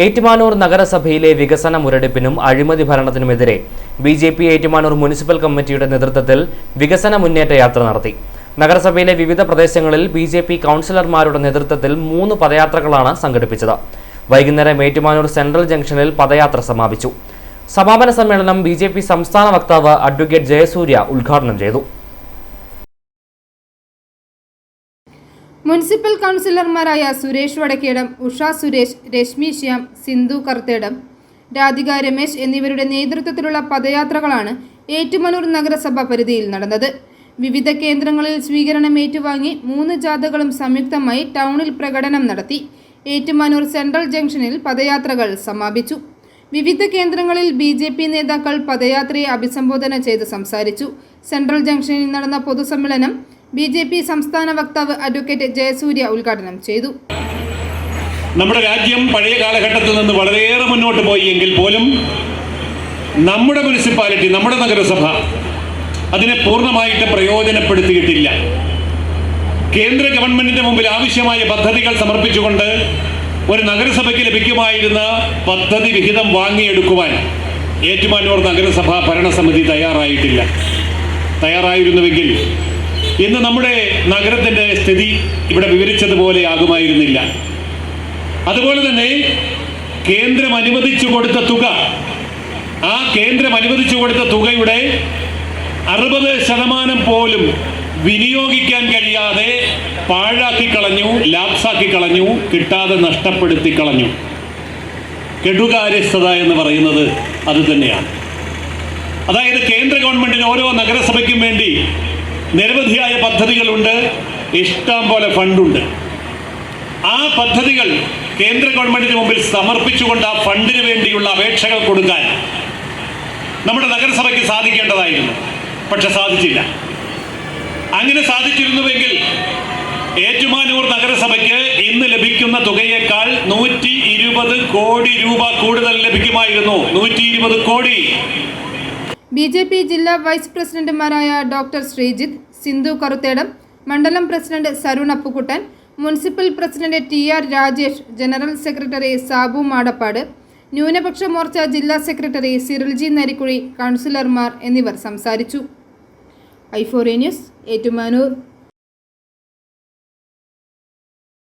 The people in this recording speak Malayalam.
ഏറ്റുമാനൂർ നഗരസഭയിലെ വികസന മുരടിപ്പിനും അഴിമതി ഭരണത്തിനുമെതിരെ B J P Ettumanoor municipal കമ്മിറ്റിയുടെ നേതൃത്വത്തിൽ വികസന മുന്നേറ്റ യാത്ര നടത്തി. നഗരസഭയിലെ വിവിധ പ്രദേശങ്ങളിൽ ബി ജെ പി കൗൺസിലർമാരുടെ നേതൃത്വത്തിൽ മൂന്ന് പദയാത്രകളാണ് സംഘടിപ്പിച്ചത്. വൈകുന്നേരം ഏറ്റുമാനൂർ സെൻട്രൽ ജംഗ്ഷനിൽ പദയാത്ര സമാപിച്ചു. സമാപന സമ്മേളനം ബി സംസ്ഥാന വക്താവ് അഡ്വക്കേറ്റ് ജയസൂര്യ ഉദ്ഘാടനം ചെയ്തു. മുനിസിപ്പൽ കൗൺസിലർമാരായ സുരേഷ് വടക്കേടം ഉഷ സുരേഷ് രശ്മി ശ്യാം സിന്ധു കർത്തേടം രാധിക രമേശ് എന്നിവരുടെ നേതൃത്വത്തിലുള്ള പദയാത്രകളാണ് ഏറ്റുമാനൂർ നഗരസഭ പരിധിയിൽ നടന്നത്. വിവിധ കേന്ദ്രങ്ങളിൽ സ്വീകരണം ഏറ്റുവാങ്ങി മൂന്ന് ജാഥകളും സംയുക്തമായി ടൗണിൽ പ്രകടനം നടത്തി. ഏറ്റുമാനൂർ സെൻട്രൽ ജംഗ്ഷനിൽ പദയാത്രകൾ സമാപിച്ചു. വിവിധ കേന്ദ്രങ്ങളിൽ ബി ജെ പി നേതാക്കൾ പദയാത്രയെ അഭിസംബോധന ചെയ്ത് സംസാരിച്ചു. സെൻട്രൽ ജംഗ്ഷനിൽ നടന്ന പൊതുസമ്മേളനം ബി ജെ പി സംസ്ഥാന വക്താവ് അഡ്വക്കേറ്റ് ജയസൂര്യ ഉദ്ഘാടനം ചെയ്തു. നമ്മുടെ രാജ്യം പഴയ കാലഘട്ടത്തിൽ നിന്ന് വളരെയേറെ മുന്നോട്ട് പോയി എങ്കിൽ പോലും നമ്മുടെ മുനിസിപ്പാലിറ്റി നമ്മുടെ നഗരസഭ അതിനെ പൂർണമായിട്ട് പ്രയോജനപ്പെടുത്തിയിട്ടില്ല. കേന്ദ്ര ഗവൺമെന്റിന്റെ മുമ്പിൽ ആവശ്യമായ പദ്ധതികൾ സമർപ്പിച്ചുകൊണ്ട് ഒരു നഗരസഭയ്ക്ക് ലഭിക്കുമായിരുന്ന പദ്ധതി വിഹിതം വാങ്ങിയെടുക്കുവാൻ ഏറ്റുമാനൂർ നഗരസഭ ഭരണസമിതി തയ്യാറായിട്ടില്ല. തയ്യാറായിരുന്നുവെങ്കിൽ ഇന്ന് നമ്മുടെ നഗരത്തിന്റെ സ്ഥിതി ഇവിടെ വിവരിച്ചതുപോലെ ആകുമായിരുന്നില്ല. അതുപോലെ തന്നെ കേന്ദ്രം അനുവദിച്ചു കൊടുത്ത തുക ആ കേന്ദ്രം അനുവദിച്ചു കൊടുത്ത തുകയുടെ അറുപത് ശതമാനം പോലും വിനിയോഗിക്കാൻ കഴിയാതെ പാഴാക്കി കളഞ്ഞു ലാപ്സാക്കി കളഞ്ഞു കിട്ടാതെ നഷ്ടപ്പെടുത്തി കളഞ്ഞു. കെടുകാര്യസ്ഥത എന്ന് പറയുന്നത് അത് തന്നെയാണ്. അതായത് കേന്ദ്ര ഗവൺമെന്റിന് ഓരോ നഗരസഭയ്ക്കും വേണ്ടി നിരവധിയായ പദ്ധതികളുണ്ട്. ഇഷ്ടം പോലെ ഫണ്ടുണ്ട്. ആ പദ്ധതികൾ കേന്ദ്ര ഗവൺമെന്റിന് മുമ്പിൽ സമർപ്പിച്ചുകൊണ്ട് ആ ഫണ്ടിന് വേണ്ടിയുള്ള അപേക്ഷകൾ കൊടുക്കാൻ നമ്മുടെ നഗരസഭയ്ക്ക് സാധിക്കേണ്ടതായിരുന്നു. പക്ഷെ സാധിച്ചില്ല. അങ്ങനെ സാധിച്ചിരുന്നുവെങ്കിൽ ഏറ്റുമാനൂർ നഗരസഭയ്ക്ക് ഇന്ന് ലഭിക്കുന്ന തുകയേക്കാൾ നൂറ്റി ഇരുപത് കോടി രൂപ കൂടുതൽ ലഭിക്കുമായിരുന്നു. നൂറ്റി ഇരുപത് കോടി. ബി ജെ പി ജില്ലാ വൈസ് പ്രസിഡന്റുമാരായ ഡോക്ടർ ശ്രീജിത്ത് സിന്ധു കറുത്തേടം മണ്ഡലം president Sarun Appukuttan municipal president T R Rajesh general secretary Sabu Madappad ന്യൂനപക്ഷ മോർച്ച ജില്ലാ സെക്രട്ടറി സിറിൽജി നരിക്കുഴി കൗൺസിലർമാർ എന്നിവർ സംസാരിച്ചു. ഐഫോറിയ ന്യൂസ് ഏറ്റുമാനൂർ.